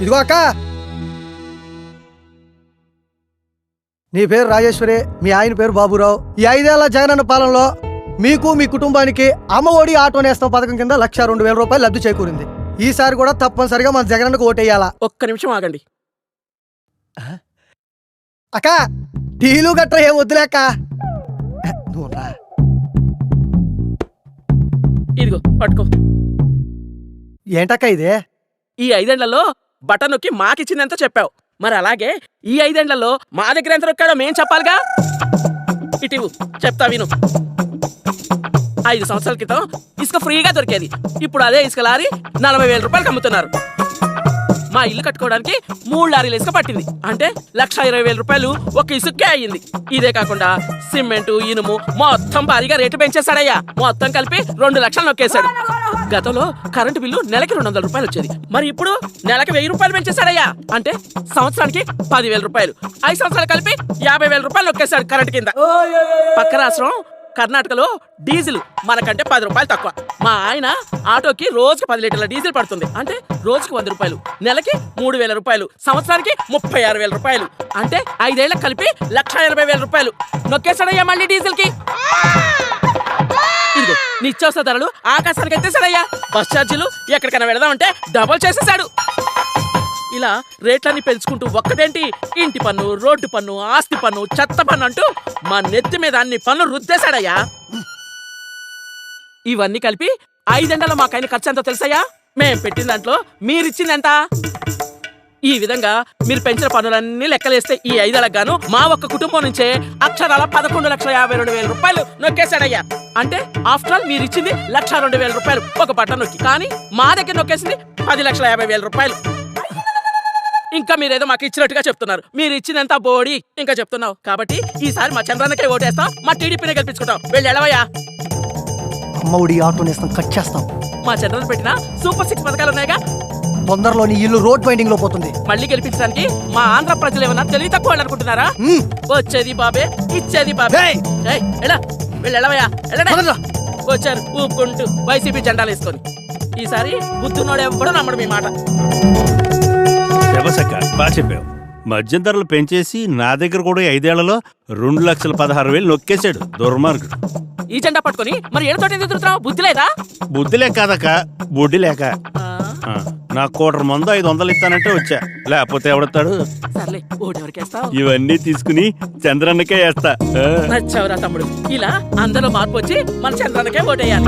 ఇదిగో అక్క. నీ పేరు రాజేశ్వరి మీ ఆయన పేరు బాబురావు. ఈ ఐదేళ్ళ జగనన్న పాలనలో మీకు మీ కుటుంబానికి అమ్మ ఒడి ఆటో నేస్తం పథకం కింద లక్ష రెండు వేల రూపాయలు లబ్ధి చేకూరింది. ఈసారి కూడా తప్పనిసరిగా మన జగనన్నకు ఓటేయాలా? ఒక్క నిమిషం ఆగండి. అక్క టీలు గట్రా ఏం వద్దులే అక్క. నువ్వు రా. ఇదిగో పట్టుకో. ఏంటక్క ఇదే? ఈ ఐదేళ్ళలో బటన్ నొక్కి మాకిచ్చిందంత చెప్పావు. మరి అలాగే ఈ ఐదేళ్ళలో మా దగ్గర ఎంత నొక్కాడో మేం చెప్పాలిగా? ఇటీవు చెప్తా విను. ఐదు సంవత్సరాల క్రితం ఇసుక ఫ్రీగా దొరికేది. ఇప్పుడు అదే ఇసుక లారీ నలభై వేల రూపాయలు అమ్ముతున్నారు. మా ఇల్లు కట్టుకోవడానికి మూడు లారీలు ఇసుక పట్టింది. అంటే లక్ష ఇరవై వేల రూపాయలు ఒక ఇసుకే అయ్యింది. ఇదే కాకుండా సిమెంట్ ఇనుము మొత్తం భారీగా రేటు పెంచేశాడయ్యా. మొత్తం కలిపి రెండు లక్షలు నొక్కేశాడు. గతంలో కరెంటు బిల్లు నెలకి రెండు వందల రూపాయలు వచ్చేది. మరి ఇప్పుడు నెలకి వెయ్యి రూపాయలు పెంచేశాడయ్యా. అంటే సంవత్సరానికి పదివేల రూపాయలు. ఐదు సంవత్సరాలు కలిపి యాభై వేల రూపాయలు నొక్కేశాడు కరెంటు కింద. పక్క రాష్ట్రం కర్ణాటకలో డీజిల్ మనకంటే పది రూపాయలు తక్కువ. మా ఆయన ఆటోకి రోజుకి పది లీటర్ల డీజిల్ పడుతుంది. అంటే రోజుకి వంద రూపాయలు. నెలకి మూడు వేల రూపాయలు. సంవత్సరానికి ముప్పై ఆరు వేల రూపాయలు. అంటే ఐదేళ్ళకు కలిపి లక్ష ఎనభై వేల రూపాయలు. నొక్కేశాడయ్యా మళ్ళీ డీజిల్కి ఇదిగో నిత్యావసర ధరలు ఆకాశానికి ఎత్తేసాడయ్యా బస్ ఛార్జీలు ఎక్కడికైనా వెళదామంటే డబల్ చేసేసాడు ఇలా రేట్లన్నీ పెంచుకుంటూ ఒక్కటేంటి? ఇంటి పన్ను రోడ్డు పన్ను ఆస్తి పన్ను చెత్త పన్ను అంటూ మా నెత్తి మీద అన్ని పన్ను రుద్దేశాడయ్యా. ఇవన్నీ కలిపి ఐదెండలో మాకైన ఖర్చు ఎంతో తెలుసయ్యా? మేం పెట్టిన దాంట్లో మీరిచ్చింది ఎంత? ఈ విధంగా మీరు పెంచిన పన్నులన్నీ లెక్కలేస్తే ఈ ఐదేళ్ళకు గాను మా ఒక్క కుటుంబం నుంచే అక్షరాల పదకొండు లక్షల యాభై రెండు వేల రూపాయలు నొక్కేశాడయ్యా. అంటే ఆఫ్టర్ ఆల్ మీరు ఇచ్చింది లక్ష రెండు వేల రూపాయలు ఒక బట్ట నొక్కి. కానీ మా దగ్గర నొక్కేసింది పది లక్షల యాభై వేల రూపాయలు. ఇంకా మీరేదో మాకు ఇచ్చినట్టుగా చెప్తున్నారు. మీరు ఇచ్చినంత బోడి ఇంకా చెప్తున్నావు. కాబట్టి ఈసారి మా చంద్రన్నకే ఓటేస్తాం మా టీడీపీనే గెలిపించుకుంటాం. వెళ్ళి ఎడవయ్యా. అమ్మ ఒడి ఆటో నేస్తం కట్ చేస్తాం. మా చంద్రన్న పెట్టిన సూపర్ సిక్స్ పథకాలు ఉన్నాయిగా? తొందరలో నీ ఇల్లు రోడ్ బైండింగ్లో పోతుంది. మళ్ళీ గెలిపించడానికి మా ఆంధ్ర ప్రజలు ఏమన్నా తెలివి తక్కువ అనుకుంటున్నారా. వచ్చేది బాబే ఇచ్చేది బాబే. ఏయ్! ఏయ్, ఎలా వెళ్ళి. పదండ్రా. వచ్చారు ఊపుకుంటూ వైసీపీ జెండాలు వేసుకొని. ఈసారి బుద్ధున్నోడు ఎవ్వడూ నమ్మడు మీ మాట. బాగా చెప్పావు. మద్యం ధరలు పెంచేసి నా దగ్గర కూడా ఐదేళ్ళలో రెండు లక్షల పదహారు వేలు నొక్కేశాడు. దుర్మార్గుడు. ఈ జెండా పట్టుకొని మరి ఏడుతోటి తిరుగుతున్నావు? బుద్ధి లేదా? బుద్ధి లేక కాదక్క. బుడ్డి లేక. నా కోటర్ మందు ఐదు వందలు ఇస్తానంటే వచ్చా. లేకపోతే ఎవడతాడు సర్లే ఇవన్నీ తీసుకుని చంద్రన్నకే వేస్తా. నచ్చావురా తమ్ముడు. ఇలా అందరూ మార్పు వచ్చి మన చంద్రానికే ఓటేయాలి.